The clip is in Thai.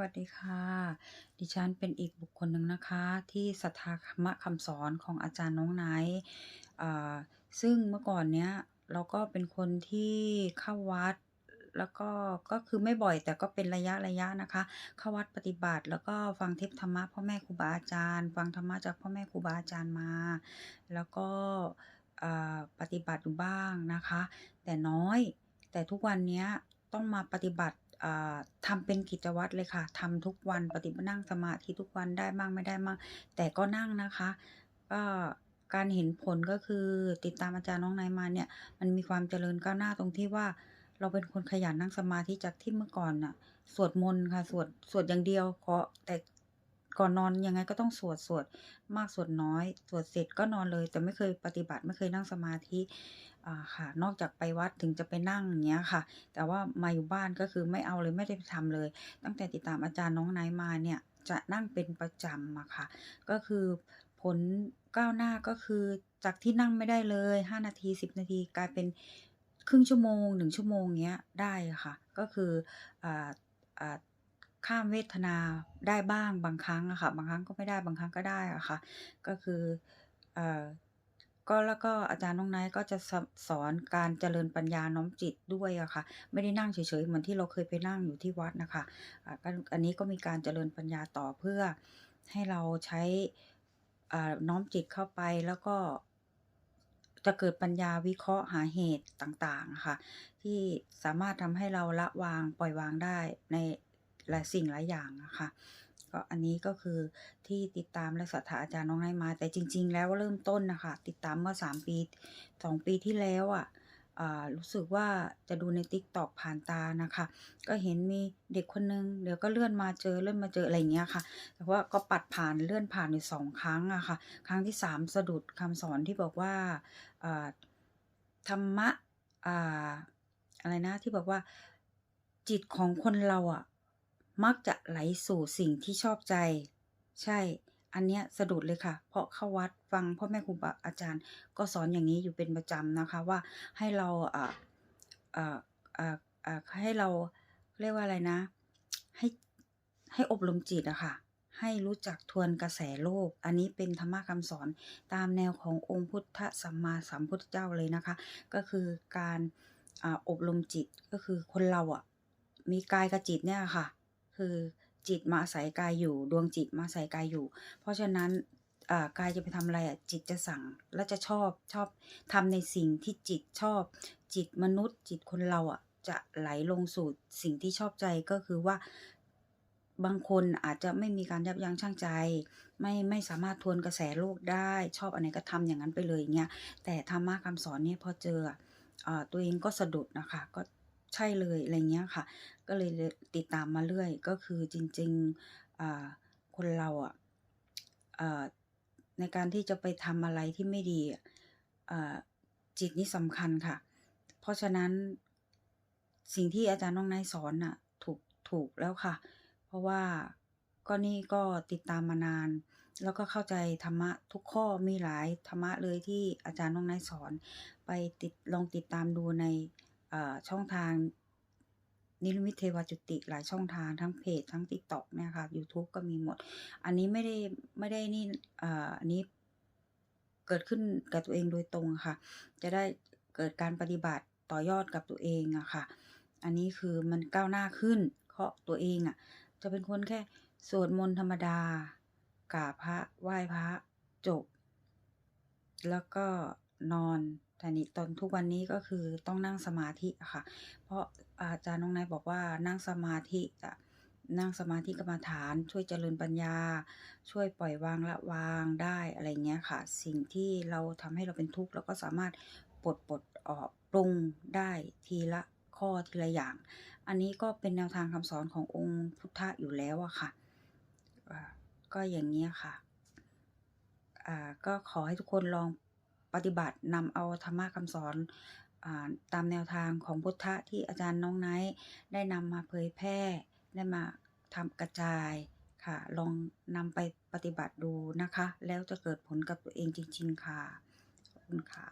วัสดีค่ะ ดิฉันเป็นอีกบุคคลหนึ่งนะคะ ที่ศรัทธาธรรมะคำสอนของอาจารย์น้องไนท์ซึ่งเมื่อก่อนเนี้ยเราก็เป็นคนที่เข้าวัด แล้วก็ก็คือไม่บ่อยแต่ก็เป็นระยะๆนะคะ เข้าวัดปฏิบัติ แล้วก็ฟังเทปธรรมะพ่อแม่ครูบาอาจารย์ ฟังธรรมะจากพ่อแม่ครูบาอาจารย์มา แล้วก็ปฏิบัติอยู่บ้างนะคะ แต่น้อยแต่ทุกวันเนี้ยต้องมาปฏิบัติ ทำทำเป็นกิจวัตรเลยค่ะทำทุกวันปฏิบัตินั่งสมาธิทุกวันได้บ้างไม่ได้บ้างแต่ก็นั่งนะคะก็การเห็นผลก็คือติดตามอาจารย์น้องนายมาเนี่ย มันมีความเจริญก้าวหน้าตรงที่ว่า เราเป็นคนขยันนั่งสมาธิจากที่เมื่อก่อนน่ะ สวดมนต์ค่ะ สวดสวดอย่างเดียวขอแต่ ก่อนนอนยังไงก็ต้องสวดสวดมากสวดน้อย สวดเสร็จก็นอนเลย แต่ไม่เคยปฏิบัติไม่เคยนั่งสมาธิอ่าค่ะ นอกจากไปวัดถึงจะไปนั่งอย่างเงี้ยค่ะ แต่ว่ามาอยู่บ้านก็คือไม่เอาเลยไม่ได้ไปทำเลย ตั้งแต่ติดตามอาจารย์น้องไนมาเนี่ยจะนั่งเป็นประจำอะค่ะ ก็คือผลก้าวหน้าก็คือจากที่นั่งไม่ได้เลย 5 นาที 10 นาทีกลายเป็นครึ่งชั่วโมง 1 ชั่วโมงเงี้ยได้ค่ะ ก็คืออ่าอ่า ข้ามเวทนาได้บ้างบางครั้งอะค่ะ บางครั้งก็ไม่ได้บางครั้งก็ได้อะค่ะ ก็คือเอ่อก็แล้วก็อาจารย์น้องไนท์ก็จะสสอนการเจริญปัญญาน้อมจิตด้วยอะค่ะ ไม่ได้นั่งเฉยๆเหมือนที่เราเคยไปนั่งอยู่ที่วัดนะคะอ่าก็อันนี้ก็มีการเจริญปัญญาต่อเพื่อให้เราใช้อ่าน้อมจิตเข้าไปแล้วก็จะเกิดปัญญาวิเคราะห์หาเหตุต่างๆค่ะ ที่สามารถทำให้เราละวางปล่อยวางได้ใน หลายสิ่งหลายอย่างอะคะก็อันนี้ก็คือที่ติดตามและศรัทธาอาจารย์น้องไนมา แต่จริง ๆ แล้วเริ่มต้นนะคะ ติดตามเมื่อ 3 ปี 2 ปีที่แล้วอะอ่ารู้สึกว่าจะดูใน TikTok ผ่านตานะคะ ก็เห็นมีเด็กคนหนึ่งเดี๋ยวก็เลื่อนมาเจอเลื่อนมาเจออะไรเงี้ยค่ะ แต่ว่าก็ปัดผ่านเลื่อนผ่านอยู่2ครั้งอะค่ะ ครั้งที่ 3 สะดุดคำสอนที่บอกว่าธรรมะออะไรนะที่บอกว่าจิตของคนเราอะ มักจะไหลสู่สิ่งที่ชอบใจ ใช่ อันเนี้ยสะดุดเลยค่ะ เพราะเข้าวัดฟังพ่อแม่ครูบาอาจารย์ ก็สอนอย่างนี้อยู่เป็นประจำนะคะว่าให้เราอ่าอ่าอ่าอ่าให้เราเรียกว่าอะไรนะ ให้ให้อบรมจิตอะค่ะให้รู้จักทวนกระแสโลก อันนี้เป็นธรรมะคำสอนตามแนวขององค์พุทธสัมมาสัมพุทธเจ้าเลยนะคะ ก็คือการอ่าอบรมจิตก็คือคนเราอะมีกายกับจิตเนี่ยค่ะ คือจิตมาอาศัยกายอยู่ ดวงจิตมาอาศัยกายอยู่ เพราะฉะนั้นอ่ากายจะไปทำอะไรอะจิตจะสั่งและจะชอบชอบทำในสิ่งที่จิตชอบ จิตมนุษย์ จิตคนเราอะจะไหลลงสู่สิ่งที่ชอบใจก็คือว่าบางคนอาจจะไม่มีการยับยั้งชั่งใจ ไม่ไม่สามารถทวนกระแสโลกได้ ชอบอันไหนก็ทำอย่างนั้นไปเลยอย่างเงี้ยแต่ธรรมะคำสอนเนี่ยพอเจออ่าตัวเองก็สะดุดนะคะก็ ใช่เลยอะไรเงี้ยค่ะ ก็เลยติดตามมาเรื่อย ก็คือจริงๆคนเราอะอ่าในการที่จะไปทำอะไรที่ไม่ดีจิตนี่สำคัญค่ะ เพราะฉะนั้นสิ่งที่อาจารย์น้องนท์สอนน่ะถูกถูกแล้วค่ะ เพราะว่าก็นี่ก็ติดตามมานาน แล้วก็เข้าใจธรรมะทุกข้อมีหลายธรรมะเลยที่อาจารย์น้องนท์สอน ไปติดลองติดตามดูใน ช่องทางนิรมิตเทวจุติหลายช่องทางทั้งเพจทั้ง TikTok เนี่ยค่ะยูทูบก็มีหมด อันนี้ไม่ได้ไม่ได้นี่อันนี้เกิดขึ้นกับตัวเองโดยตรงค่ะ จะได้เกิดการปฏิบัติต่อยอดกับตัวเองอะค่ะ อันนี้คือมันก้าวหน้าขึ้นเพราะตัวเองอะจะเป็นคนแค่สวดมนต์ธรรมดากราบพระไหว้พระจบ แล้วก็นอน แต่นี่ตอนทุกวันนี้ก็คือต้องนั่งสมาธิค่ะ เพราะอาจารย์น้องนท์บอกว่านั่งสมาธิอะนั่งสมาธิกรรมฐานช่วยเจริญปัญญา ช่วยปล่อยวางละวางได้อะไรเงี้ยค่ะ สิ่งที่เราทำให้เราเป็นทุกข์เราก็สามารถปลดปลดออกปรุงได้ทีละข้อทีละอย่าง อันนี้ก็เป็นแนวทางคำสอนขององค์พุทธะอยู่แล้วอะค่ะก็อย่างเงี้ยค่ะก็ขอให้ทุกคนลอง ปฏิบัตินำเอาธรรมะคำสอนอตามแนวทางของพุทธะที่อาจารย์น้องไนท์ได้นำมาเผยแพร่ได้มาทำกระจายค่ะ ลองนำไปปฏิบัติดูนะคะ แล้วจะเกิดผลกับตัวเองจริง ๆ ค่ะขอบคุณค่ะ